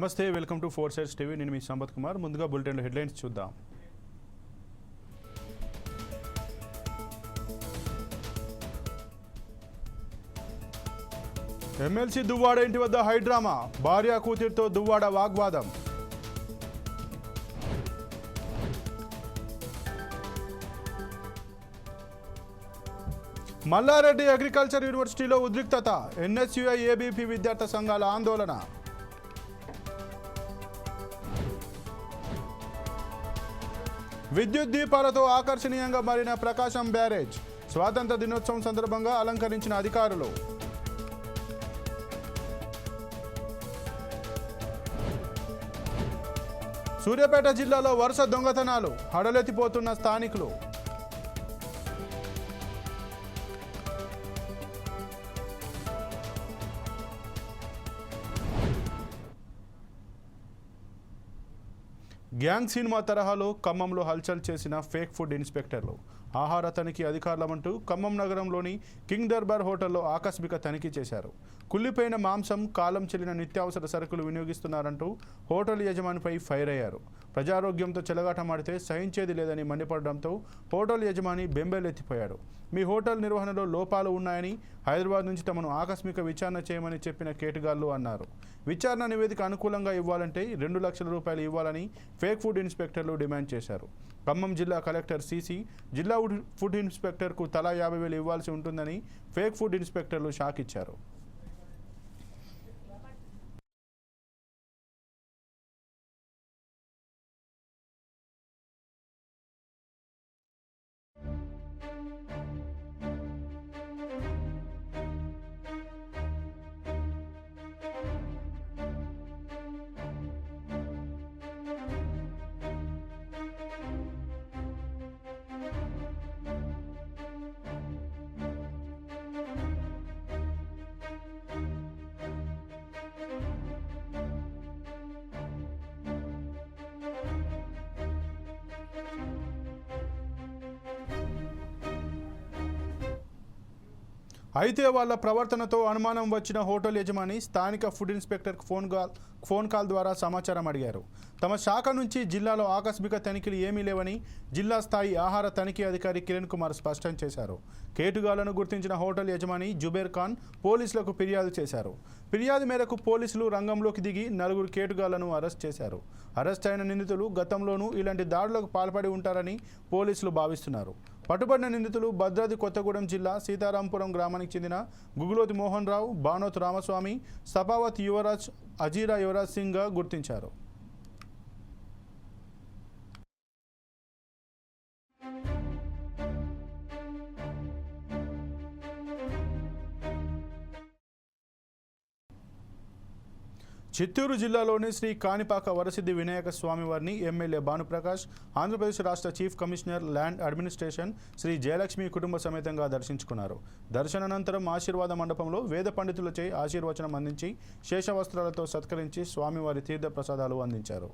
నమస్తే welcome to four sides TV. నేను మీ సంపత్ కుమార్. ముందుగా బులెటిన్లో హెడ్లైన్స్ చూద్దాం. ఎమ్మెల్సీ దువ్వాడ ఇంటి వద్ద హైడ్రామా? భార్య కూతురితో దువ్వాడ వాగ్వాదం. మల్లారెడ్డి అగ్రికల్చర్ యూనివర్సిటీలో ఉద్రిక్తత. ఎన్ఎస్యుఐ ఏబీపీ విద్యార్థి సంఘాల ఆందోళన. విద్యుత్ దీపాలతో ఆకర్షణీయంగా మారిన ప్రకాశం బ్యారేజ్. స్వాతంత్ర దినోత్సవం సందర్భంగా అలంకరించిన అధికారులు. సూర్యాపేట జిల్లాలో వరుస దొంగతనాలు హడలెత్తిపోతున్న స్థానికులు. గ్యాంగ్ సినిమా తరహాలో ఖమ్మంలో హల్చల్ చేసిన ఫేక్ ఫుడ్ ఇన్స్పెక్టర్లు. ఆహార తనిఖీ అధికారులమంటూ ఖమ్మం నగరంలోని కింగ్ దర్బార్ హోటల్లో ఆకస్మిక తనిఖీ చేశారు. కుళ్ళిపోయిన మాంసం కాలం చెల్లిన నిత్యావసర సరుకులు వినియోగిస్తున్నారంటూ హోటల్ యజమానిపై ఫైర్ అయ్యారు. ప్రజారోగ్యంతో చెలగాటమాడితే సహించేది లేదని మండిపడడంతో హోటల్ యజమాని బెంబేలెత్తిపోయాడు. మీ హోటల్ నిర్వహణలో లోపాలు ఉన్నాయని హైదరాబాద్ నుంచి తమను ఆకస్మిక విచారణ చేయమని చెప్పిన కేటగాళ్ళు అన్నారు. విచారణ నివేదిక అనుకూలంగా ఇవ్వాలంటే రెండు లక్షల రూపాయలు ఇవ్వాలని ఫేక్ ఫుడ్ ఇన్స్పెక్టర్లు డిమాండ్ చేశారు. ఖమ్మం జిల్లా కలెక్టర్ సీసీ జిల్లా ఫుడ్ ఇన్స్పెక్టర్కు తలా యాభై వేలు ఇవ్వాల్సి ఉంటుందని ఫేక్ ఫుడ్ ఇన్స్పెక్టర్లు షాక్ ఇచ్చారు అయితే వాళ్ళ ప్రవర్తనతో అనుమానం వచ్చిన హోటల్ యజమాని స్థానిక ఫుడ్ ఇన్స్పెక్టర్కు ఫోన్ కాల్ ఫోన్ కాల్ ద్వారా సమాచారం అడిగారు. తమ శాఖ నుంచి జిల్లాలో ఆకస్మిక తనిఖీలు ఏమీ లేవని జిల్లా స్థాయి ఆహార తనిఖీ అధికారి కిరణ్ కుమార్ స్పష్టం చేశారు. కేటుగాళ్ళను గుర్తించిన హోటల్ యజమాని జుబేర్ ఖాన్ పోలీసులకు ఫిర్యాదు చేశారు. ఫిర్యాదు మేరకు పోలీసులు రంగంలోకి దిగి నలుగురు కేటుగాళ్ళను అరెస్ట్ చేశారు. అరెస్ట్ అయిన నిందితులు గతంలోనూ ఇలాంటి దాడులకు పాల్పడి ఉంటారని పోలీసులు భావిస్తున్నారు. పట్టుబడిన నిందితులు భద్రాద్రి కొత్తగూడెం జిల్లా సీతారాంపురం గ్రామానికి చెందిన గుగులోతి మోహన్ రావు బానోత్ రామస్వామి సపావత్ యువరాజ్ అజీరా యువరాజ్ సింగ్గా గుర్తించారు. చిత్తూరు జిల్లాలోని శ్రీ కాణిపాక వరసిద్ధి వినాయక స్వామివారిని ఎమ్మెల్యే భానుప్రకాష్ ఆంధ్రప్రదేశ్ రాష్ట్ర chief commissioner land administration Shri Jayalakshmi కుటుంబ సమేతంగా దర్శించుకున్నారు. దర్శనానంతరం ఆశీర్వాద మండపంలో వేద పండితులచే ఆశీర్వచనం అందించి శేషవస్త్రాలతో సత్కరించి స్వామివారి తీర్థ ప్రసాదాలు అందించారు.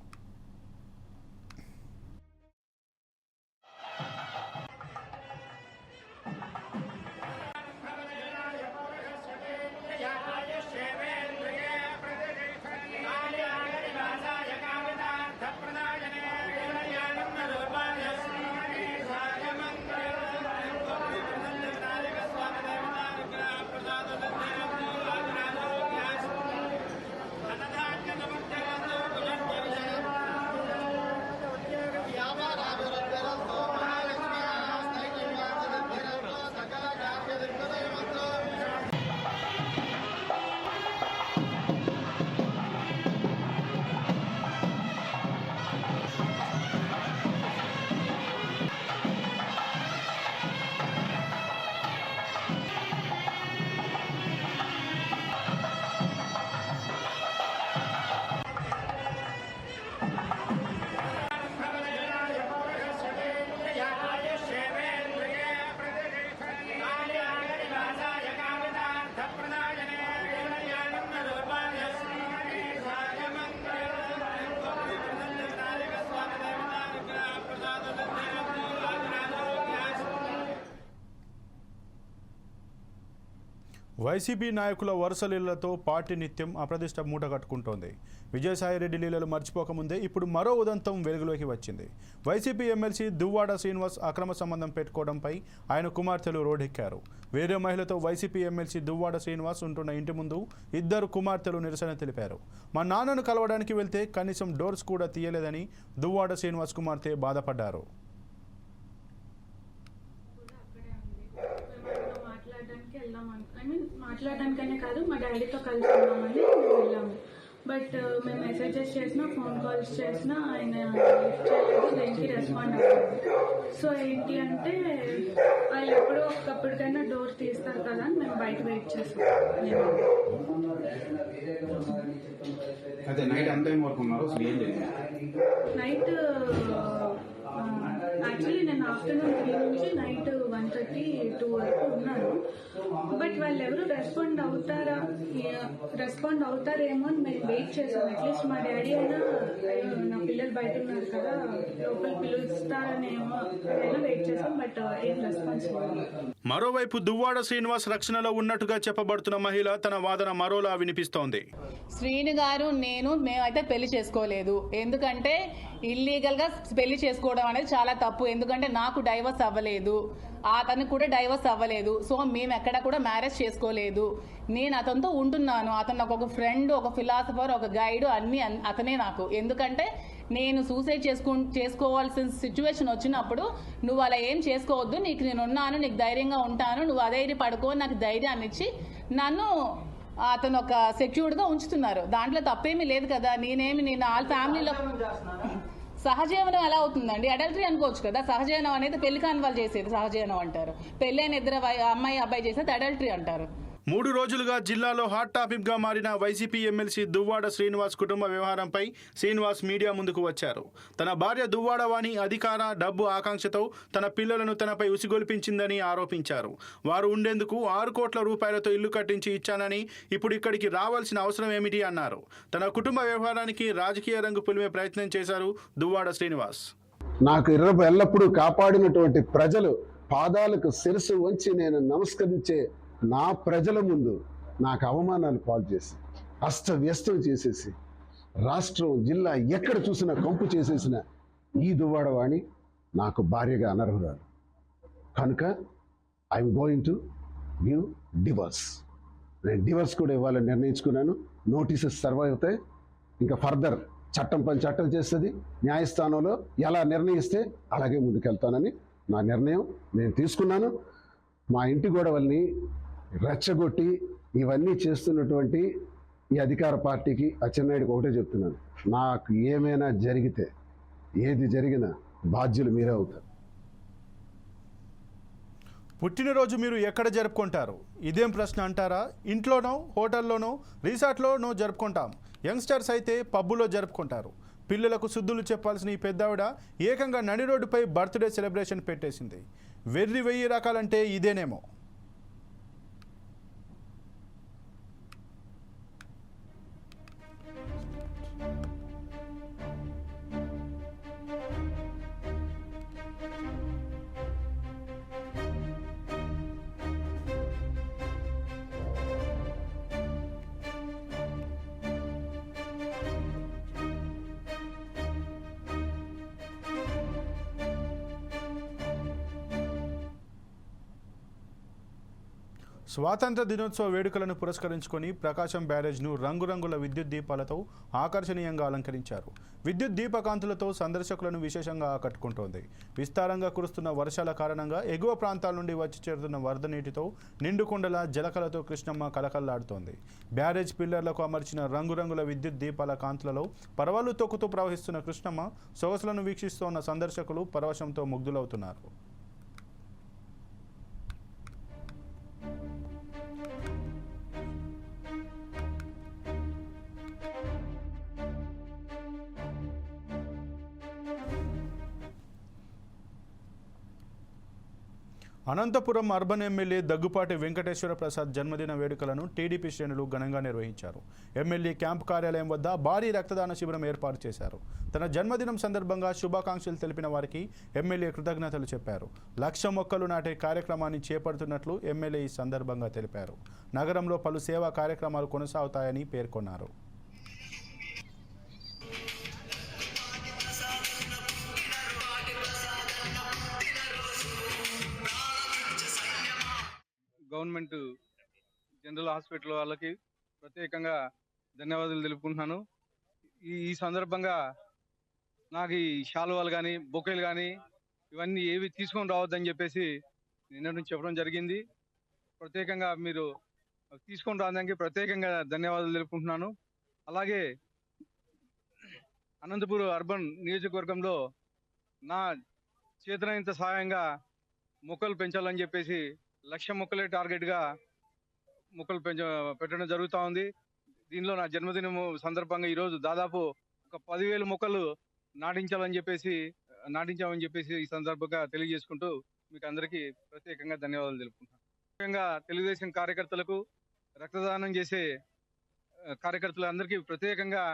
వైసీపీ నాయకుల వరుస లీలలతో పార్టీ నిత్యం అప్రదిష్ట మూట కట్టుకుంటోంది. విజయసాయిరెడ్డి లీలలు మర్చిపోకముందే ఇప్పుడు మరో ఉదంతం వెలుగులోకి వచ్చింది. వైసీపీ ఎమ్మెల్సీ దువ్వాడ శ్రీనివాస్ అక్రమ సంబంధం పెట్టుకోవడంపై ఆయన కుమార్తెలు రోడ్డెక్కారు. వేరే మహిళతో వైసీపీ ఎమ్మెల్సీ దువ్వాడ శ్రీనివాస్ ఉంటున్న ఇంటి ముందు ఇద్దరు కుమార్తెలు నిరసన తెలిపారు. మా నాన్నను కలవడానికి వెళ్తే కనీసం డోర్స్ కూడా తీయలేదని దువ్వాడ శ్రీనివాస్ కుమార్తె బాధపడ్డారు కూడా అక్కడే ఉంది మేమంతా మాట్లాడడానికి వెళ్దాం ఐ మీన్ మాట్లాడడానికనే కాదు మా డాడీతో కలిసి ఉన్నామని మేము వెళ్ళాము. బట్ మేము మెసేజెస్ చేసినా ఫోన్ కాల్స్ చేసినా ఆయన లిఫ్ట్ చేయలేదు దేనికి రెస్పాండ్ అవ్వలేదు. సో ఏంటి అంటే వాళ్ళు ఎప్పుడో ఒకప్పటికైనా డోర్ తీస్తారు కదా అని మేము బయట వెయిట్ చేస్తాం నైట్ యాక్చువల్లీ నేను ఆఫ్టర్నూన్ త్రీ నుంచి నైట్ వన్ థర్టీ టూ వరకు ఉన్నాను. బట్ వాళ్ళు ఎవరు రెస్పాండ్ అవుతారా రెస్పాండ్ అవుతారేమో అని మేము వెయిట్ చేసాం. అట్లీస్ట్ మా డాడీ అయినా నా పిల్లలు బయట ఉన్నారు కదా లోపల పిలుస్తారనేమో వెయిట్ చేసాం. బట్ ఏం రెస్పాన్స్ లేదు. మరోవైపు దువ్వాడ శ్రీనివాస్ రక్షణలో ఉన్నట్టుగా చెప్పబడుతున్న మహిళ తన వాదన మరోలా వినిపిస్తోంది. శ్రీను గారు నేను మేమైతే పెళ్ళి చేసుకోలేదు. ఎందుకంటే ఇల్లీగల్గా పెళ్ళి చేసుకోవడం అనేది చాలా తప్పు. ఎందుకంటే నాకు డైవర్స్ అవ్వలేదు. అతనికి కూడా డైవర్స్ అవ్వలేదు. సో మేము ఎక్కడ కూడా మ్యారేజ్ చేసుకోలేదు. నేను అతనితో ఉంటున్నాను. అతను నాకు ఒక ఫ్రెండ్ ఒక ఫిలాసఫర్ ఒక గైడ్ అన్ని అన్- అతనే నాకు. ఎందుకంటే నేను సూసైడ్ చేసుకో చేసుకోవాల్సిన సిచ్యువేషన్ వచ్చినప్పుడు నువ్వు అలా ఏం చేసుకోవద్దు. నీకు నేను ఉన్నాను నీకు ధైర్యంగా ఉంటాను. నువ్వు అధైర్య పడుకో నాకు ధైర్యాన్ని ఇచ్చి నన్ను అతను ఒక సెక్యూర్డ్గా ఉంచుతున్నారు. దాంట్లో తప్పేమీ లేదు కదా. నేనేమి నేను వాళ్ళ ఫ్యామిలీలో సహజీవనం ఎలా అవుతుందండి? అడల్టరీ అనుకోవచ్చు కదా. సహజీవనం అనేది పెళ్ళి కాని వాళ్ళు చేసేది సహజీవనం అంటారు. పెళ్ళైన ఇద్దరు వై- అమ్మాయి అబ్బాయి చేసేది అడల్టరీ అంటారు. మూడు రోజులుగా జిల్లాలో హాట్ టాపిక్గా మారిన వైసీపీ ఎమ్మెల్సీ దువ్వాడ శ్రీనివాస్ కుటుంబ వ్యవహారంపై శ్రీనివాస్ మీడియా ముందుకు వచ్చారు. తన భార్య దువ్వాడ వాణి అధికార డబ్బు ఆకాంక్షతో తన పిల్లలను తనపై ఉసిగొల్పించిందని ఆరోపించారు. వారు ఉండేందుకు ఆరు కోట్ల రూపాయలతో ఇల్లు కట్టించి ఇచ్చానని ఇప్పుడు ఇక్కడికి రావాల్సిన అవసరం ఏమిటి అన్నారు. తన కుటుంబ వ్యవహారానికి రాజకీయ రంగు పులిమే ప్రయత్నం చేశారు దువ్వాడ శ్రీనివాస్. నాకు ఎల్లప్పుడూ కాపాడినటువంటి ప్రజలు పాదాలకు శిరసు వంచి నేను నమస్కరించే నా ప్రజల ముందు నాకు అవమానాలు పాలు చేసి అస్తవ్యస్తం చేసేసి రాష్ట్రం జిల్లా ఎక్కడ చూసినా కంపు చేసేసిన ఈ దువ్వాడవాణి నాకు భార్యగా అనర్హురాలు. కనుక I'm going to give divorce నేను డివర్స్ కూడా ఇవ్వాలని నిర్ణయించుకున్నాను. నోటీసెస్ సర్వ్ అవుతాయి ఇంకా ఫర్దర్ చట్టం పని చట్టం చేస్తుంది. న్యాయస్థానంలో ఎలా నిర్ణయిస్తే అలాగే ముందుకెళ్తానని నా నిర్ణయం నేను తీసుకున్నాను. మా ఇంటి గొడవల్ని రెచ్చగొట్టి ఇవన్నీ చేస్తున్నటువంటి ఈ అధికార పార్టీకి అచ్చెన్నాయుడికి ఒకటే చెప్తున్నాను. నాకు ఏమైనా జరిగితే ఏది జరిగినా బాధ్యులు మీరే అవుతారు. పుట్టినరోజు మీరు ఎక్కడ జరుపుకుంటారు? ఇదేం ప్రశ్న అంటారా? ఇంట్లోనో హోటల్లోనో రిసార్ట్లోనో జరుపుకుంటాం. యంగ్స్టర్స్ అయితే పబ్బులో జరుపుకుంటారు. పిల్లలకు శుద్ధులు చెప్పాల్సిన ఈ పెద్దావిడ ఏకంగా నడి రోడ్డుపై బర్త్డే సెలబ్రేషన్ పెట్టేసింది. వెర్రి వెయ్యి రకాలంటే ఇదేనేమో. స్వాతంత్ర దినోత్సవ వేడుకలను పురస్కరించుకొని ప్రకాశం బ్యారేజ్ను రంగురంగుల విద్యుత్ దీపాలతో ఆకర్షణీయంగా అలంకరించారు. విద్యుత్ దీపకాంతులతో సందర్శకులను విశేషంగా ఆకట్టుకుంటోంది. విస్తారంగా కురుస్తున్న వర్షాల కారణంగా ఎగువ ప్రాంతాల నుండి వచ్చి చేరుతున్న వరద నీటితో నిండుకుండల జలకలతో కృష్ణమ్మ కలకల్లాడుతోంది. బ్యారేజ్ పిల్లర్లకు అమర్చిన రంగురంగుల విద్యుత్ దీపాల కాంతులలో పర్వాలు తొక్కుతూ ప్రవహిస్తున్న కృష్ణమ్మ సొగసులను వీక్షిస్తోన్న సందర్శకులు పరవశంతో ముగ్ధులవుతున్నారు. అనంతపురం అర్బన్ ఎమ్మెల్యే దగ్గుపాటి వెంకటేశ్వర ప్రసాద్ జన్మదిన వేడుకలను టీడీపీ శ్రేణులు ఘనంగా నిర్వహించారు. ఎమ్మెల్యే క్యాంప్ కార్యాలయం వద్ద భారీ రక్తదాన శిబిరం ఏర్పాటు చేశారు. తన జన్మదినం సందర్భంగా శుభాకాంక్షలు తెలిపిన వారికి ఎమ్మెల్యే కృతజ్ఞతలు చెప్పారు. లక్ష మొక్కలు నాటే కార్యక్రమాన్ని చేపడుతున్నట్లు ఎమ్మెల్యే ఈ సందర్భంగా తెలిపారు. నగరంలో పలు సేవా కార్యక్రమాలు కొనసాగుతాయని పేర్కొన్నారు. గవర్నమెంట్ జనరల్ హాస్పిటల్ వాళ్ళకి ప్రత్యేకంగా ధన్యవాదాలు తెలుపుకుంటున్నాను. ఈ ఈ సందర్భంగా నాకు ఈ శాలువాలు కానీ బొకేలు కానీ ఇవన్నీ ఏవి తీసుకొని రావద్దని చెప్పేసి నిన్న నుంచి చెప్పడం జరిగింది. ప్రత్యేకంగా మీరు తీసుకొని రావడానికి ప్రత్యేకంగా ధన్యవాదాలు తెలుపుకుంటున్నాను. అలాగే అనంతపురం అర్బన్ నియోజకవర్గంలో నా చేతనైనంత సహాయంగా మొక్కలు పెంచాలని చెప్పేసి లక్ష మొక్కలే టార్గెట్గా మొక్కలు పెంచ పెట్టడం జరుగుతూ ఉంది. దీనిలో నా జన్మదినం సందర్భంగా ఈరోజు దాదాపు ఒక పదివేల మొక్కలు నాటించాలని చెప్పేసి నాటించామని చెప్పేసి ఈ సందర్భంగా తెలియజేసుకుంటూ మీకు అందరికీ ప్రత్యేకంగా ధన్యవాదాలు తెలుపుకుంటాను ముఖ్యంగా తెలుగుదేశం కార్యకర్తలకు రక్తదానం చేసే కార్యకర్తలందరికీ ప్రత్యేకంగా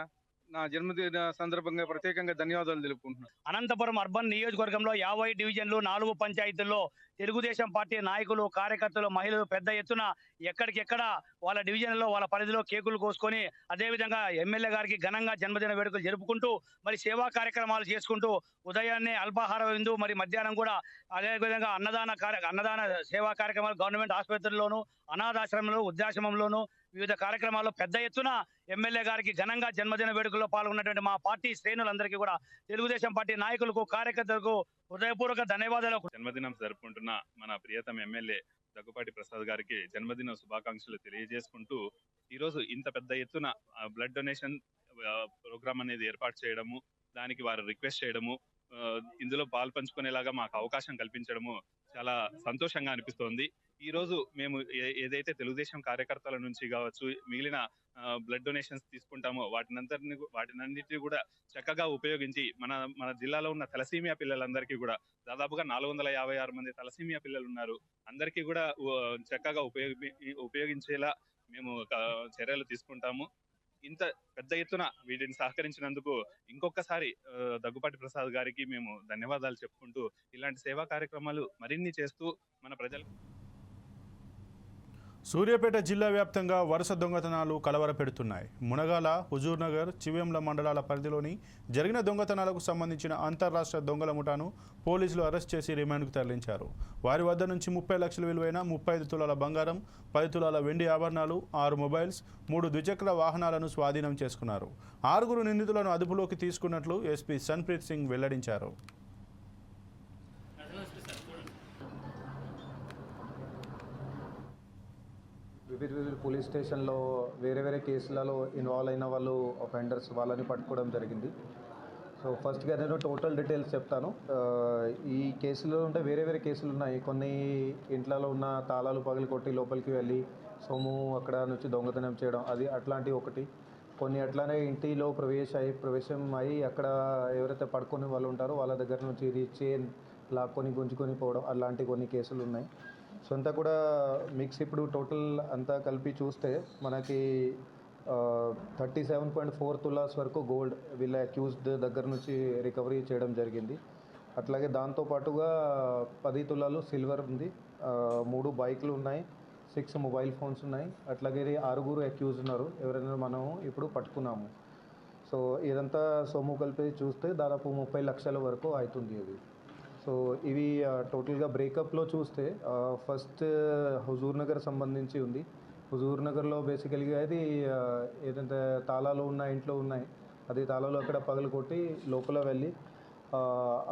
నా జన్మదిన సందర్భంగా ప్రత్యేకంగా ధన్యవాదాలు తెలుపుకుంటున్నాను. అనంతపురం అర్బన్ నియోజకవర్గంలో యాభై డివిజన్లు నాలుగు పంచాయతీల్లో తెలుగుదేశం పార్టీ నాయకులు కార్యకర్తలు మహిళలు పెద్ద ఎత్తున ఎక్కడికెక్కడ వాళ్ళ డివిజన్లో వాళ్ళ పరిధిలో కేకులు కోసుకొని అదేవిధంగా ఎమ్మెల్యే గారికి ఘనంగా జన్మదిన వేడుకలు జరుపుకుంటూ మరి సేవా కార్యక్రమాలు చేసుకుంటూ ఉదయాన్నే అల్పాహార విందు మరి మధ్యాహ్నం కూడా అదేవిధంగా అన్నదాన కార్య అన్నదాన సేవా కార్యక్రమాలు గవర్నమెంట్ ఆసుపత్రుల్లోనూ అనాథాశ్రమంలో వృద్ధాశ్రమంలోనూ వివిధ కార్యక్రమాల్లో పెద్ద ఎత్తున ఎమ్మెల్యే గారికి ఘనంగా జన్మదిన వేడుకల్లో పాల్గొన్నటువంటి మా పార్టీ శ్రేణులందరికీ కూడా తెలుగుదేశం పార్టీ నాయకులకు కార్యకర్తలకు హృదయపూర్వక ధన్యవాదాలు. జన్మదినం జరుపుకుంటున్న మన ప్రియతమ ఎమ్మెల్యే దగ్గుపాటి ప్రసాద్ గారికి జన్మదిన శుభాకాంక్షలు తెలియజేసుకుంటూ ఈరోజు ఇంత పెద్ద ఎత్తున బ్లడ్ డొనేషన్ ప్రోగ్రామ్ అనేది ఏర్పాటు చేయడము దానికి వారు రిక్వెస్ట్ చేయడము ఇందులో పాలు పంచుకునేలాగా మాకు అవకాశం కల్పించడము చాలా సంతోషంగా అనిపిస్తోంది. ఈ రోజు మేము ఏ- ఏదైతే తెలుగుదేశం కార్యకర్తల నుంచి కావచ్చు మిగిలిన బ్లడ్ డొనేషన్స్ తీసుకుంటామో వాటినందరిని వాటినన్నిటిని కూడా చక్కగా ఉపయోగించి మన మన జిల్లాలో ఉన్న తలసీమియా పిల్లలందరికీ కూడా దాదాపుగా నాలుగు వందల యాభై ఆరు మంది తలసీమియా పిల్లలు ఉన్నారు అందరికీ కూడా చక్కగా ఉపయోగి ఉపయోగించేలా మేము ఒక చర్యలు తీసుకుంటాము. ఇంత పెద్ద ఎత్తున వీటిని సహకరించినందుకు ఇంకొకసారి దగ్గుపాటి ప్రసాద్ గారికి మేము ధన్యవాదాలు చెప్పుకుంటూ ఇలాంటి సేవా కార్యక్రమాలు మరిన్ని చేస్తూ మన ప్రజలకు సూర్యాపేట జిల్లా వ్యాప్తంగా వరుస దొంగతనాలు కలవరపెడుతున్నాయి. మునగాల హుజూర్నగర్ చివెంల మండలాల పరిధిలోని జరిగిన దొంగతనాలకు సంబంధించిన అంతర్రాష్ట్ర దొంగల ముఠాను పోలీసులు అరెస్ట్ చేసి రిమాండ్కు తరలించారు. వారి వద్ద నుంచి ముప్పై లక్షల విలువైన ముప్పై ఐదు తులాల బంగారం పది తులాల వెండి ఆభరణాలు ఆరు మొబైల్స్ మూడు ద్విచక్ర వాహనాలను స్వాధీనం చేసుకున్నారు. ఆరుగురు నిందితులను అదుపులోకి తీసుకున్నట్లు ఎస్పీ సన్ప్రీత్ సింగ్ వెల్లడించారు. వివిధ పోలీస్ స్టేషన్లో వేరే వేరే కేసులలో ఇన్వాల్వ్ అయిన వాళ్ళు అఫెండర్స్ వాళ్ళని పట్టుకోవడం జరిగింది. సో ఫస్ట్గా నేను టోటల్ డీటెయిల్స్ చెప్తాను. ఈ కేసులో ఉంటే వేరే వేరే కేసులు ఉన్నాయి. కొన్ని ఇంట్లలో ఉన్న తాళాలు పగిలి కొట్టి లోపలికి వెళ్ళి సొమ్ము అక్కడ నుంచి దొంగతనం చేయడం అది అట్లాంటి ఒకటి. కొన్ని అట్లానే ఇంటిలో ప్రవేశ అయి ప్రవేశం అయి అక్కడ ఎవరైతే పడుకొని వాళ్ళు ఉంటారో వాళ్ళ దగ్గర నుంచి ఇది లాక్కొని గుంజుకొని పోవడం అలాంటి కొన్ని కేసులు ఉన్నాయి. సో అంతా కూడా మిక్స్ ఇప్పుడు టోటల్ అంతా కలిపి చూస్తే మనకి thirty seven point four tolas వరకు గోల్డ్ వీళ్ళ అక్యూజ్డ్ దగ్గర నుంచి రికవరీ చేయడం జరిగింది. అట్లాగే దాంతోపాటుగా పది తులాలు సిల్వర్ ఉంది. మూడు బైక్లు ఉన్నాయి. సిక్స్ మొబైల్ ఫోన్స్ ఉన్నాయి. అట్లాగే ఆరుగురు అక్యూజ్ ఉన్నారు. ఎవరైనా మనం ఇప్పుడు పట్టుకున్నాము. సో ఇదంతా సొమ్ము కలిపి చూస్తే దాదాపు ముప్పై లక్షల వరకు అవుతుంది ఇది. సో ఇవి టోటల్గా బ్రేకప్లో చూస్తే ఫస్ట్ హుజూర్ నగర్ సంబంధించి ఉంది. హుజూర్ నగర్లో బేసికల్గా అది ఏదైతే తాళాలు ఉన్న ఇంట్లో ఉన్నాయి అది తాళాలు అక్కడ పగలు కొట్టి లోపల వెళ్ళి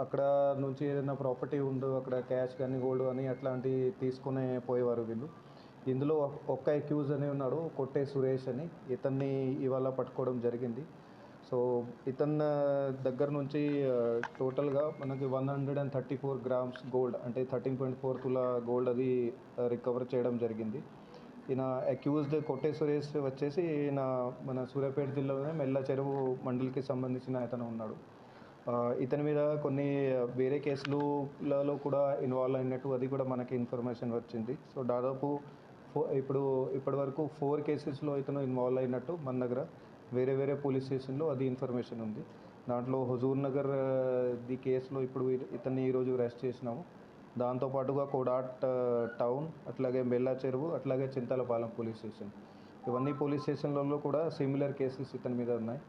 అక్కడ నుంచి ఏదైనా ప్రాపర్టీ ఉందో అక్కడ క్యాష్ కానీ గోల్డ్ కానీ అట్లాంటివి తీసుకునే పోయేవారు వీళ్ళు. ఇందులో ఒక్క అక్యూజ్ అని ఉన్నాడు కొట్టే సురేష్ అని. ఇతన్ని ఇవాళ పట్టుకోవడం జరిగింది. సో ఇతను దగ్గర నుంచి టోటల్గా మనకి one hundred and thirty four grams gold అంటే thirteen point four tola gold అది రికవర్ చేయడం జరిగింది. ఈయన అక్యూజ్డ్ కొట్టే సురేష్ వచ్చేసి ఈయన మన సూర్యాపేట జిల్లాలోనే మెల్ల చెరువు మండలికి సంబంధించిన అతను ఉన్నాడు. ఇతని మీద కొన్ని వేరే కేసులలో కూడా ఇన్వాల్వ్ అయినట్టు అది కూడా మనకి ఇన్ఫర్మేషన్ వచ్చింది. సో దాదాపు ఫో ఇప్పుడు ఇప్పటి వరకు ఫోర్ కేసెస్లో ఇతను ఇన్వాల్వ్ అయినట్టు మన దగ్గర. వేరే వేరే పోలీస్ స్టేషన్లో అది ఇన్ఫర్మేషన్ ఉంది. దాంట్లో హుజూర్ నగర్ ది కేసులో ఇప్పుడు ఇతన్ని ఈరోజు అరెస్ట్ చేసినాము. దాంతోపాటుగా కోడాట్ టౌన్ అట్లాగే బెల్లా చెరువు అట్లాగే చింతలపాలెం పోలీస్ స్టేషన్. ఇవన్నీ పోలీస్ స్టేషన్లలో కూడా సిమిలర్ కేసెస్ ఇతని మీద ఉన్నాయి.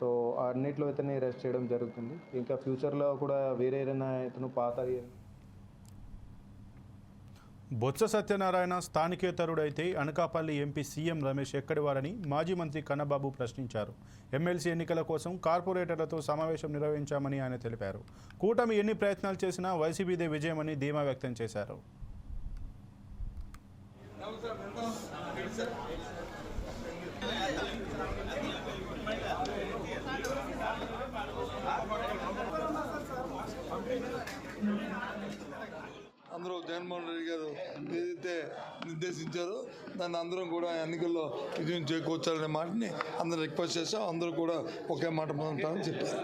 సో అన్నిట్లో ఇతన్ని అరెస్ట్ చేయడం జరుగుతుంది. ఇంకా ఫ్యూచర్లో కూడా వేరే ఏదైనా ఇతను పాత బొత్స సత్యనారాయణ స్థానికేతరుడైతే అనకాపల్లి ఎంపీ సీఎం రమేష్ ఎక్కడి వారని మాజీ మంత్రి కన్నబాబు ప్రశ్నించారు. ఎమ్మెల్సీ ఎన్నికల కోసం కార్పొరేటర్లతో సమావేశం నిర్వహించామని ఆయన తెలిపారు. కూటమి ఎన్ని ప్రయత్నాలు చేసినా వైసీపీదే విజయమని ధీమా వ్యక్తం చేశారు. జగన్మోహన్ రెడ్డి గారు ఏదైతే ఉద్దేశించారు. దాన్ని అందరం కూడా ఎన్నికల్లో విజయం చేకూర్చాలనే మాటని అందరూ రిక్వెస్ట్ చేశాం. అందరూ కూడా ఒకే మాట ఉంటామని చెప్పారు.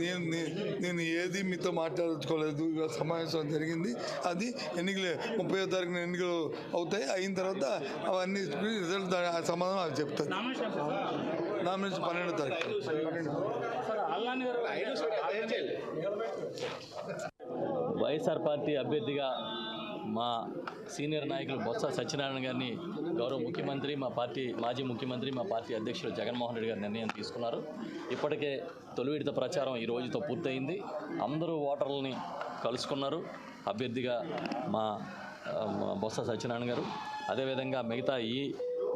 నేను నేను ఏది మీతో మాట్లాడుకోలేదు. సమావేశం జరిగింది. అది ఎన్నికలు ముప్పై తారీఖున ఎన్నికలు అవుతాయి. అయిన తర్వాత అవన్నీ రిజల్ట్ ఆ సమాధానం అది చెప్తారు. నామినేషన్ పన్నెండో తారీఖు. వైఎస్ఆర్ పార్టీ అభ్యర్థిగా మా సీనియర్ నాయకులు బొత్స సత్యనారాయణ గారిని గౌరవ ముఖ్యమంత్రి మా పార్టీ మాజీ ముఖ్యమంత్రి మా పార్టీ అధ్యక్షులు జగన్మోహన్ రెడ్డి గారు నిర్ణయం తీసుకున్నారు. ఇప్పటికే తొలి విడత ప్రచారం ఈ రోజుతో పూర్తయింది. అందరూ ఓటర్లని కలుసుకున్నారు. అభ్యర్థిగా మా బొత్స సత్యనారాయణ గారు. అదేవిధంగా మిగతా ఈ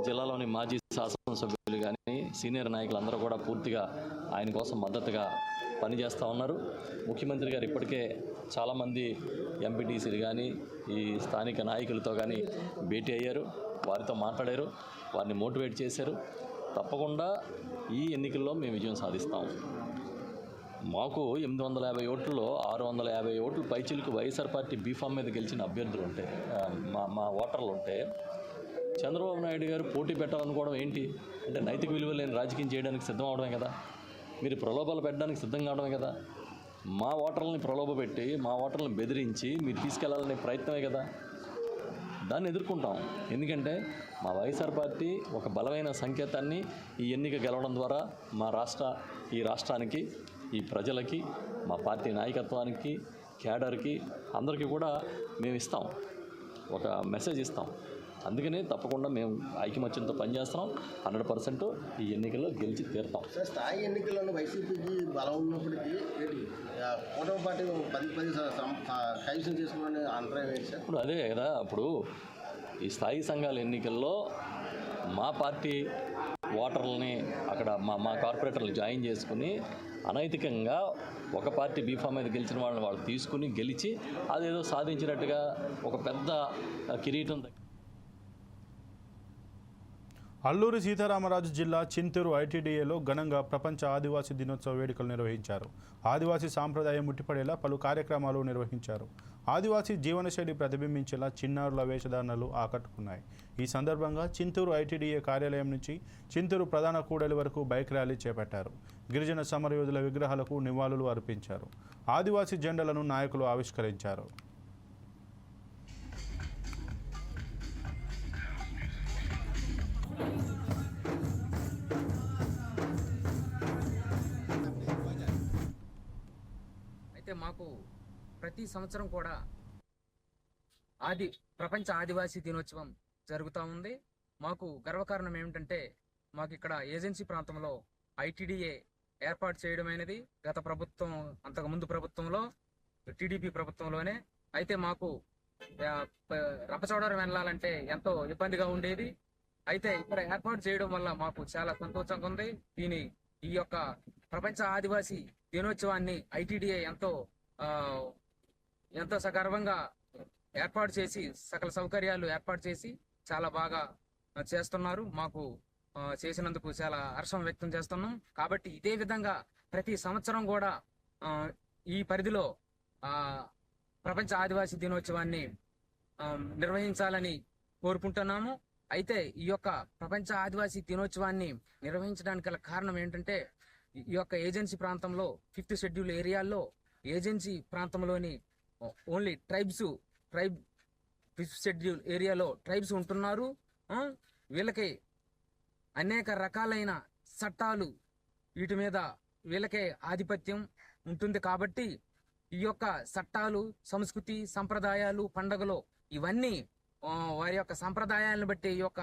జిల్లాలోని మాజీ శాసనసభ్యులు కానీ సీనియర్ నాయకులు అందరూ కూడా పూర్తిగా ఆయన కోసం మద్దతుగా పనిచేస్తూ ఉన్నారు. ముఖ్యమంత్రి గారు ఇప్పటికే చాలామంది ఎంపీటీసీలు కానీ ఈ స్థానిక నాయకులతో కానీ భేటీ అయ్యారు. వారితో మాట్లాడారు. వారిని మోటివేట్ చేశారు. తప్పకుండా ఈ ఎన్నికల్లో మేము విజయం సాధిస్తాం. మాకు ఎనిమిది వందల యాభై ఓట్లలో ఆరు వందల యాభై ఓట్లు పైచిలకు వైఎస్ఆర్ పార్టీ బీఫామ్ మీద గెలిచిన అభ్యర్థులు ఉంటే మా మా ఓటర్లు ఉంటే చంద్రబాబు నాయుడు గారు పోటీ పెట్టాలనుకోవడం ఏంటి? అంటే నైతిక విలువ లేని రాజకీయం చేయడానికి సిద్ధం అవడమే కదా. మీరు ప్రలోభాలు పెట్టడానికి సిద్ధంగా ఉండమే కదా. మా ఓటర్లని ప్రలోభ పెట్టి మా ఓటర్లను బెదిరించి మీరు తీసుకెళ్ళాలనే ప్రయత్నమే కదా. దాన్ని ఎదుర్కొంటాం. ఎందుకంటే మా వైఎస్ఆర్ పార్టీ ఒక బలమైన సంకేతాన్ని ఈ ఎన్నిక గెలవడం ద్వారా మా రాష్ట్ర ఈ రాష్ట్రానికి ఈ ప్రజలకి మా పార్టీ నాయకత్వానికి క్యాడర్కి అందరికీ కూడా మేము ఇస్తాం. ఒక మెసేజ్ ఇస్తాం. అందుకనే తప్పకుండా మేము ఐకమత్యంతో పనిచేస్తున్నాం. హండ్రెడ్ పర్సెంట్ ఈ ఎన్నికల్లో గెలిచి తీరుతాం. సార్ స్థాయి ఎన్నికల్లో వైసీపీకి బలం ఉన్నప్పటికీ కూటమి పార్టీ పది పది స- సం- స- కైవసం చేసుకోవాలని అంతరాయం ఏంటి సార్? ఇప్పుడు అదే కదా ఇప్పుడు ఈ స్థాయి సంఘాల ఎన్నికల్లో మా పార్టీ ఓటర్లని అక్కడ మా మా కార్పొరేటర్లు జాయిన్ చేసుకుని అనైతికంగా ఒక పార్టీ బీఫామ్ మీద గెలిచిన వాళ్ళని వాళ్ళు తీసుకుని గెలిచి అదేదో సాధించినట్టుగా ఒక పెద్ద కిరీటం దగ్గర అల్లూరి సీతారామరాజు జిల్లా చింతూరు ఐటీడీఏలో ఘనంగా ప్రపంచ ఆదివాసీ దినోత్సవ వేడుకలు నిర్వహించారు. ఆదివాసీ సాంప్రదాయం ముట్టిపడేలా పలు కార్యక్రమాలు నిర్వహించారు. ఆదివాసీ జీవనశైలి ప్రతిబింబించేలా చిన్నారుల వేషధారణలు ఆకట్టుకున్నాయి. ఈ సందర్భంగా చింతూరు ఐటీడీఏ కార్యాలయం నుంచి చింతూరు ప్రధాన కూడలి వరకు బైక్ ర్యాలీ చేపట్టారు. గిరిజన సమరయోధుల విగ్రహాలకు నివాళులు అర్పించారు. ఆదివాసీ జెండలను నాయకులు ఆవిష్కరించారు. అయితే మాకు ప్రతి సంవత్సరం కూడా ఆది ప్రపంచ ఆదివాసీ దినోత్సవం జరుగుతూ ఉంది. మాకు గర్వకారణం ఏమిటంటే మాకు ఇక్కడ ఏజెన్సీ ప్రాంతంలో ఐటీడీఏ ఏర్పాటు చేయడమైనది. గత ప్రభుత్వం అంతకు ముందు ప్రభుత్వంలో టీడీపీ ప్రభుత్వంలోనే. అయితే మాకు ఆ, వెళ్ళాలంటే ఎంతో ఇబ్బందిగా ఉండేది. అయితే ఇక్కడ ఏర్పాటు చేయడం వల్ల మాకు చాలా సంతోషంగా ఉంది. దీని ఈ యొక్క ప్రపంచ ఆదివాసీ దినోత్సవాన్ని ఐటీడీఏ ఎంతో ఎంతో సగర్వంగా ఏర్పాటు చేసి సకల సౌకర్యాలు ఏర్పాటు చేసి చాలా బాగా చేస్తున్నారు. మాకు చేసినందుకు చాలా హర్షం వ్యక్తం చేస్తున్నాం. కాబట్టి ఇదే విధంగా ప్రతి సంవత్సరం కూడా ఈ పరిధిలో ప్రపంచ ఆదివాసీ దినోత్సవాన్ని నిర్వహించాలని కోరుకుంటున్నాము. అయితే ఈ యొక్క ప్రపంచ ఆదివాసీ దినోత్సవాన్ని నిర్వహించడానికి గల కారణం ఏంటంటే ఈ యొక్క ఏజెన్సీ ప్రాంతంలో ఫిఫ్త్ షెడ్యూల్ ఏరియాల్లో ఏజెన్సీ ప్రాంతంలోని only tribes tribe fifth schedule ఏరియాలో ట్రైబ్స్ ఉంటున్నారు. వీళ్ళకి అనేక రకాలైన చట్టాలు వీటి మీద వీళ్ళకే ఆధిపత్యం ఉంటుంది కాబట్టి ఈ యొక్క చట్టాలు సంస్కృతి సంప్రదాయాలు పండగలు ఇవన్నీ వారి యొక్క సంప్రదాయాలను బట్టి ఈ యొక్క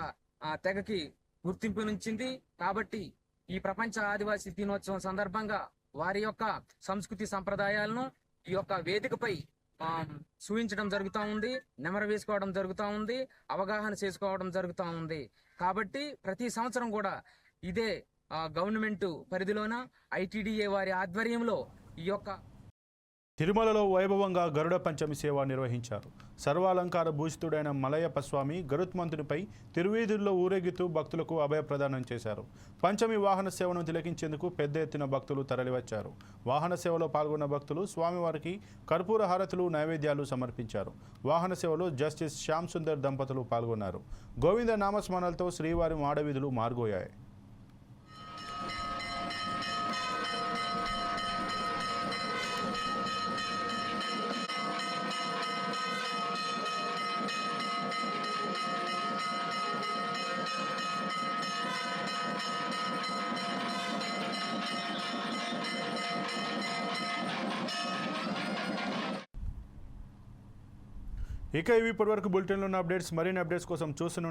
తెగకి తెగకి గుర్తింపునిచ్చింది కాబట్టి ఈ ప్రపంచ ఆదివాసీ దినోత్సవం సందర్భంగా వారి యొక్క సంస్కృతి సంప్రదాయాలను ఈ యొక్క వేదికపై ఆ, జరుగుతూ ఉంది నెమర వేసుకోవడం జరుగుతూ ఉంది అవగాహన చేసుకోవడం జరుగుతూ ఉంది. కాబట్టి ప్రతి సంవత్సరం కూడా ఇదే గవర్నమెంట్ పరిధిలోన ఐటీడీఏ వారి ఆధ్వర్యంలో ఈ యొక్క తిరుమలలో వైభవంగా గరుడ పంచమి సేవ నిర్వహించారు. సర్వాలంకార భూషితుడైన మలయప్ప స్వామి గరుత్మంతునిపై తిరువీధుల్లో ఊరేగితూ భక్తులకు అభయ ప్రదానం చేశారు. పంచమి వాహన సేవను తిలకించేందుకు పెద్ద ఎత్తున భక్తులు తరలివచ్చారు. వాహన సేవలో పాల్గొన్న భక్తులు స్వామివారికి కర్పూర హారతులు నైవేద్యాలు సమర్పించారు. వాహన సేవలో జస్టిస్ శ్యామ్ సుందర్ దంపతులు పాల్గొన్నారు. గోవింద నామస్మరణలతో శ్రీవారి మాడవీధులు మార్గోయాయి. ఇక ఇవి ఇప్పటివరకు బులెటిన్లో ఉన్న అప్డేట్స్ మరిన్ని అప్డేట్స్ కోసం చూస్తున్న